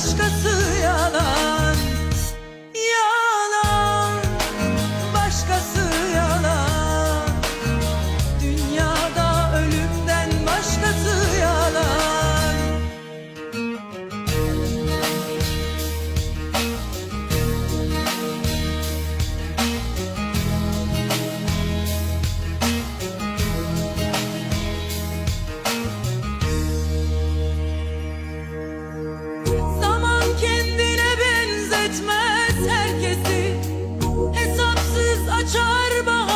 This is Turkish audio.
ölümden etmez herkesi. Hesapsız açar bahar.